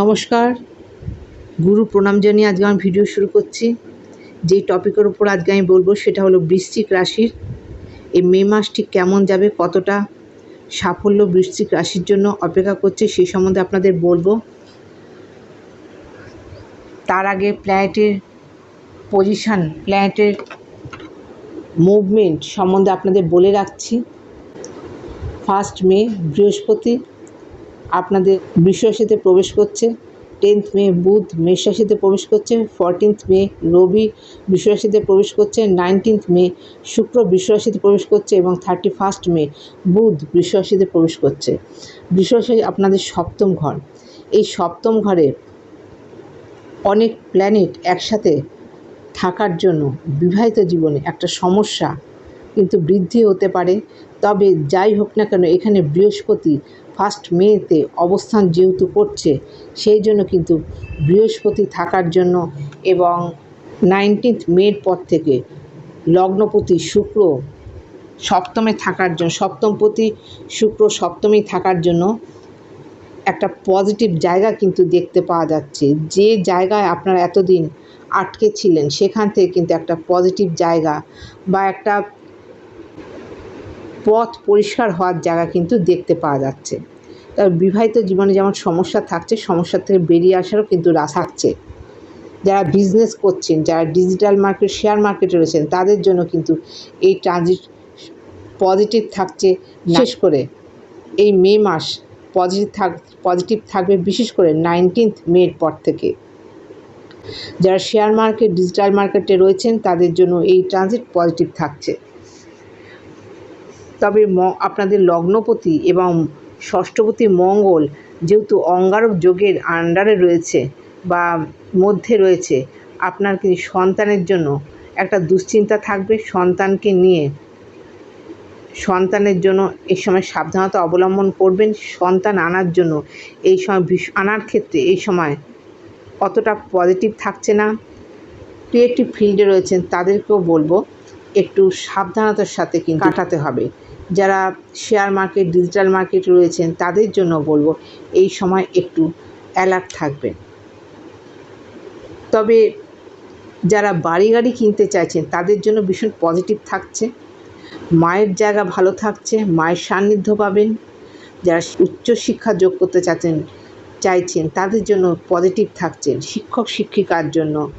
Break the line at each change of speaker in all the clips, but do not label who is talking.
নমস্কার। গুরু প্রণাম জানিয়ে আজকে আমি ভিডিও শুরু করছি। যেই টপিকের উপর আজকে আমি বলব সেটা হলো বৃশ্চিক রাশির। এই মে মাস ঠিক কেমন যাবে, কতটা সাফল্য বৃশ্চিক রাশির জন্য অপেক্ষা করছে সেই সম্বন্ধে আপনাদের বলব। তার আগে প্ল্যানেটের পজিশান প্ল্যানেটের মুভমেন্ট সম্বন্ধে আপনাদের বলে রাখছি। ফার্স্ট মে, বৃহস্পতি আপনাদের বৃষরাশিতে প্রবেশ করছে। টেন্থ মে বুধ, মেষ রাশিতে প্রবেশ করছে। ফরটিন্থ মে রবি বৃষরাশিতে প্রবেশ করছে। নাইনটিন্থ মে শুক্র বৃষরাশিতে প্রবেশ করছে এবং থার্টি ফার্স্ট মে বুধ বৃষরাশিতে প্রবেশ করছে। বৃষরাশি আপনাদের সপ্তম ঘর। এই সপ্তম ঘরে অনেক প্ল্যানেট একসাথে থাকার জন্য বিবাহিত জীবনে একটা সমস্যা কিন্তু বৃদ্ধি হতে পারে। তবে যাই হোক না কেন, এখানে বৃহস্পতি ফার্স্ট মেতে অবস্থান যেহেতু করছে, সেই জন্য কিন্তু বৃহস্পতি থাকার জন্য এবং নাইনটিন্থ মের পর থেকে লগ্নপতি শুক্র সপ্তমে থাকার জন্য, সপ্তমপতি শুক্র সপ্তমেই থাকার জন্য একটা পজিটিভ জায়গা কিন্তু দেখতে পাওয়া যাচ্ছে। যে জায়গায় আপনারা এতদিন আটকে ছিলেন, সেখান থেকে কিন্তু একটা পজিটিভ জায়গা বা একটা পথ পরিষ্কার হওয়ার জায়গা কিন্তু দেখতে পাওয়া যাচ্ছে। তবে বিবাহিত জীবনে যেমন সমস্যা থাকছে সমস্যা থেকে বেরিয়ে আসারও কিন্তু রাস্তা থাকছে। যারা বিজনেস করছেন যারা ডিজিটাল মার্কেট শেয়ার মার্কেটে রয়েছেন তাদের জন্য কিন্তু এই ট্রানজিট পজিটিভ থাকছে। বিশেষ করে এই মে মাস পজিটিভ থাক পজিটিভ থাকবে বিশেষ করে নাইনটিন্থ মের পর থেকে। যারা শেয়ার মার্কেট ডিজিটাল মার্কেটে রয়েছেন তাদের জন্য এই ট্রানজিট পজিটিভ থাকছে। তবে ম, আপনাদের লগ্নপতি এবং ষষ্ঠপতি মঙ্গল যেহেতু অঙ্গারক যোগের আন্ডারে রয়েছে বা মধ্যে রয়েছে, আপনার কিন্তু সন্তানের জন্য একটা দুশ্চিন্তা থাকবে? সন্তানকে নিয়ে সন্তানের জন্য এই সময় সাবধানতা অবলম্বন করবেন। সন্তান আনার জন্য এই সময় আনার ক্ষেত্রে এই সময় অতটা পজিটিভ থাকছে না। ক্রিয়েটিভ ফিল্ডে রয়েছেন, তাদেরকেও বলব, একটু সাবধানতার সাথে কিন্তু কাটাতে হবে। যারা শেয়ার মার্কেট ডিজিটাল মার্কেট রয়েছেন, তাদের জন্য বলব এই সময় একটু অ্যালার্ট থাকবেন। তবে যারা বাড়ি গাড়ি কিনতে চাইছেন, তাদের জন্য ভীষণ পজিটিভ থাকছে। মায়ের জায়গা ভালো থাকছে, মায়ের সান্নিধ্য পাবেন। যারা উচ্চশিক্ষা যোগ করতে চাচ্ছেন, চাইছেন, তাদের জন্য পজিটিভ থাকছেন। শিক্ষক, শিক্ষিকার জন্য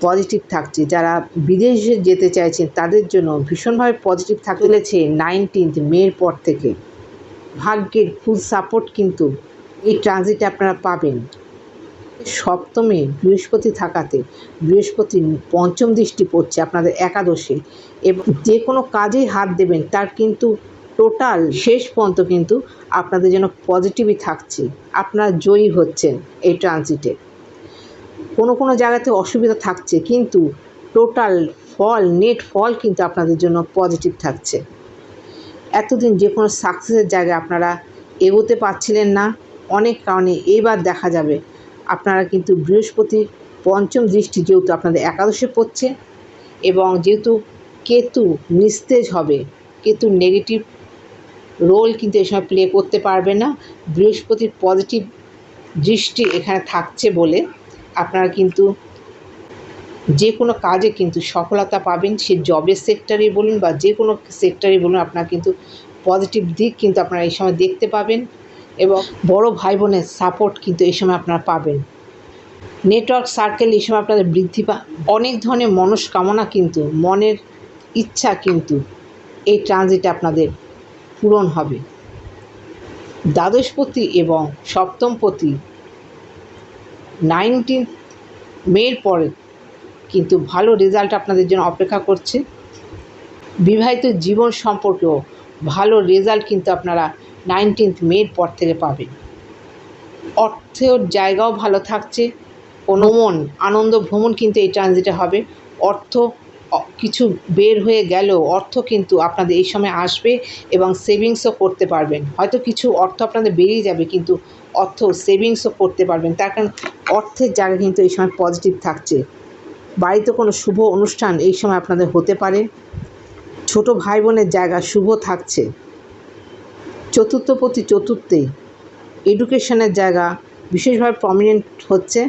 পজিটিভ থাকছে। যারা বিদেশে যেতে চাইছেন, তাদের জন্য ভীষণভাবে পজিটিভ থাকতে চলেছে নাইনটিন্থ মের পর থেকে। ভাগ্যের ফুল সাপোর্ট কিন্তু এই ট্রানজিটে আপনারা পাবেন। সপ্তমে বৃহস্পতি থাকাতে, বৃহস্পতি পঞ্চম দৃষ্টি পড়ছে আপনাদের একাদশে। এবং যে কোনো কাজেই হাত দেবেন, তার কিন্তু টোটাল শেষ পর্যন্ত কিন্তু আপনাদের জন্য পজিটিভই থাকছে। আপনারা জয়ী হচ্ছেন এই ট্রানজিটে কোনো কোনো জায়গাতে অসুবিধা থাকছে, কিন্তু টোটাল ফল নেট ফল কিন্তু আপনাদের জন্য পজিটিভ থাকছে। এতদিন যে কোনো সাকসেসের জায়গায় আপনারা এগোতে পারছিলেন না, অনেক কারণে এবার দেখা যাবে। আপনারা কিন্তু বৃহস্পতির পঞ্চম দৃষ্টি যেহেতু আপনাদের একাদশে পড়ছে, এবং যেহেতু কেতু নিস্তেজ হবে, কেতু নেগেটিভ রোল কিন্তু এই সময় প্লে করতে পারবে না। বৃহস্পতির পজিটিভ দৃষ্টি এখানে থাকছে বলে আপনারা কিন্তু যে কোনো কাজে কিন্তু সফলতা পাবেন। সে জবের সেক্টরে বলুন বা যে কোনো সেক্টরে বলুন, আপনারা কিন্তু পজিটিভ দিক কিন্তু আপনারা এই সময় দেখতে পাবেন এবং বড় ভাই বোনের সাপোর্ট কিন্তু এই সময় আপনারা পাবেন। নেটওয়ার্ক সার্কেল এই সময় আপনাদের বৃদ্ধি পা অনেক ধরনের মনস্কামনা কিন্তু, মনের ইচ্ছা কিন্তু এই ট্রানজিটে আপনাদের পূরণ হবে। দ্বাদশপতি এবং সপ্তমপতি নাইনটিন মের পরে কিন্তু ভালো রেজাল্ট আপনাদের জন্য অপেক্ষা করছে। বিবাহিত জীবন সম্পর্কেও ভালো রেজাল্ট কিন্তু আপনারা নাইনটিন্থ মের পর থেকে পাবেন। অর্থের জায়গাও ভালো থাকছে ভ্রমণ আনন্দ, ভ্রমণ কিন্তু এই ট্রানজিটে হবে। অর্থ কিছু বের হয়ে গেলেও অর্থ কিন্তু আপনাদের এই সময় আসবে এবং সেভিংসও করতে পারবেন। হয়তো কিছু অর্থ আপনাদের বেরিয়ে যাবে, কিন্তু অর্থ সেভিংসও করতে পারবেন। তার কারণ অর্থের জায়গা কিন্তু এই সময় পজিটিভ থাকছে। বাড়িতে কোনো শুভ অনুষ্ঠান এই সময় আপনাদের হতে পারে। ছোট ভাই বোনের জায়গা শুভ থাকছে। চতুর্থ প্রতি চতুর্থে এডুকেশনের জায়গা বিশেষভাবে প্রমিনেন্ট হচ্ছে।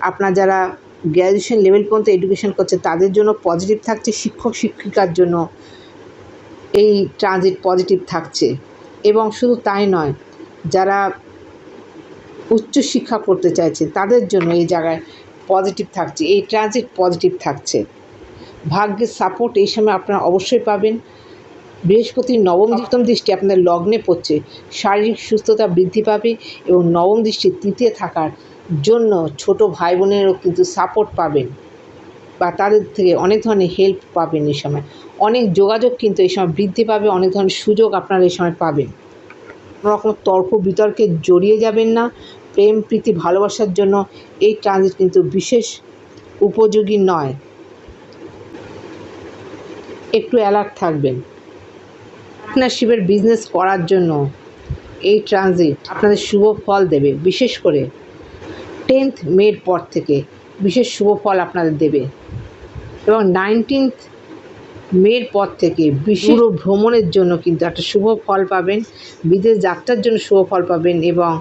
আপনার যারা গ্র্যাজুয়েশন লেভেল পর্যন্ত এডুকেশন করছে, তাদের জন্য পজিটিভ থাকছে, শিক্ষক শিক্ষিকার জন্য এই ট্রানজিট পজিটিভ থাকছে। এবং শুধু তাই নয়, যারা উচ্চশিক্ষা করতে চাইছে, তাদের জন্য এই জায়গায় পজিটিভ থাকছে, এই ট্রানজিট পজিটিভ থাকছে। ভাগ্যের সাপোর্ট এই সময় আপনারা অবশ্যই পাবেন। বৃহস্পতির নবম সপ্তম দৃষ্টি আপনাদের লগ্নে পড়ছে, শারীরিক সুস্থতা বৃদ্ধি পাবে এবং নবম দৃষ্টি তৃতীয় থাকার জন্য ছোট ভাই বোনেরও কিন্তু সাপোর্ট পাবেন বা তাদের থেকে অনেক ধরনের হেল্প পাবেন এই সময়। অনেক যোগাযোগ কিন্তু এই সময় বৃদ্ধি পাবে, অনেক ধরনের সুযোগ আপনারা এই সময় পাবেন। কোনো রকম তর্ক বিতর্কে জড়িয়ে যাবেন না। প্রেম, প্রীতি, ভালোবাসার জন্য এই ট্রানজিট কিন্তু বিশেষ উপযোগী নয়। একটু অ্যালার্ট থাকবেন। পার্টনারশিপের বিজনেস করার জন্য এই ট্রানজিট আপনাদের শুভ ফল দেবে। বিশেষ করে টেন্থ মের পর থেকে বিশেষ শুভ ফল আপনাদের দেবে। এবং নাইনটিন্থ মের পর থেকে বিশেষ ভ্রমণের জন্য কিন্তু একটা শুভ ফল পাবেন বিদেশ যাত্রার জন্য শুভ ফল পাবেন এবং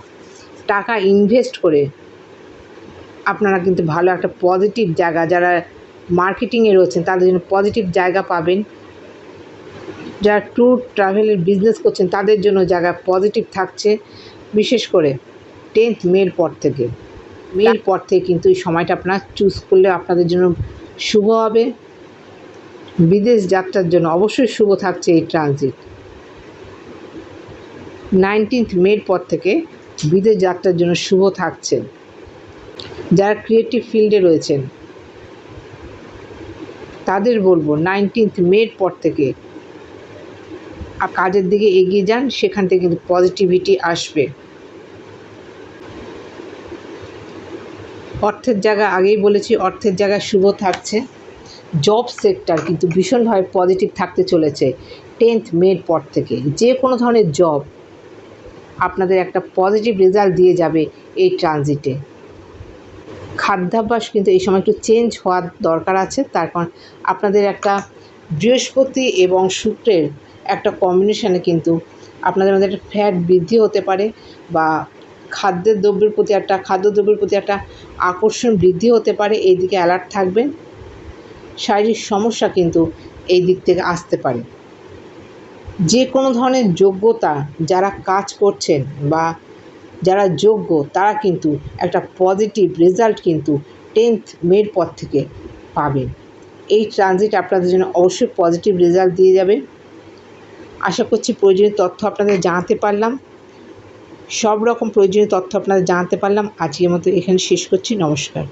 টাকা ইনভেস্ট করে আপনারা কিন্তু ভালো একটা পজিটিভ জায়গা যারা মার্কেটিংয়ে রয়েছেন তাদের জন্য পজিটিভ জায়গা পাবেন। যারা ট্যুর ট্রাভেলের বিজনেস করছেন তাদের জন্য জায়গা পজিটিভ থাকছে বিশেষ করে টেন্থ মের পর থেকে। মের পর থেকে কিন্তু এই সময়টা আপনারা চুজ করলে আপনাদের জন্য শুভ হবে। বিদেশ যাত্রার জন্য অবশ্যই শুভ থাকছে এই ট্রানজিট নাইনটিন্থ মের পর থেকে বিদেশ যাত্রার জন্য শুভ থাকছে। যারা ক্রিয়েটিভ ফিল্ডে রয়েছেন, তাদের বলব নাইনটিন্থ মের পর থেকে কাজের দিকে এগিয়ে যান, সেখান থেকে কিন্তু পজিটিভিটি আসবে। অর্থের জায়গা আগেই বলেছি, অর্থের জায়গা শুভ থাকছে। জব সেক্টর কিন্তু ভীষণভাবে পজিটিভ থাকতে চলেছে টেন্থ মের পর থেকে। যে কোনো ধরনের জব আপনাদের একটা পজিটিভ রেজাল্ট দিয়ে যাবে এই ট্রানজিটে খাদ্যাভ্যাস কিন্তু এই সময় একটু চেঞ্জ হওয়ার দরকার আছে, তার কারণ আপনাদের একটা বৃহস্পতি এবং শুক্রের একটা কম্বিনেশানে কিন্তু আপনাদের মধ্যে একটা ফ্যাট বৃদ্ধি হতে পারে বা খাদ্যের দ্রব্যের প্রতি একটা, খাদ্যদ্রব্যের প্রতি একটা আকর্ষণ বৃদ্ধি হতে পারে এই দিকে অ্যালার্ট থাকবেন শারীরিক সমস্যা কিন্তু এই দিক থেকে আসতে পারে। যে কোনো ধরনের যোগ্যতা যারা কাজ করছেন বা যারা যোগ্য, তারা কিন্তু একটা পজিটিভ রেজাল্ট কিন্তু টেন্থ মের পর থেকে পাবেন। এই ট্রানজিট আপনাদের জন্য অবশ্যই পজিটিভ রেজাল্ট দিয়ে যাবে। আশা করছি প্রয়োজনীয় তথ্য আপনাদের জানাতে পারলাম। সব রকম প্রয়োজনীয় তথ্য আপনাদের জানাতে পারলাম। আজকের মতো এখানে শেষ করছি। নমস্কার।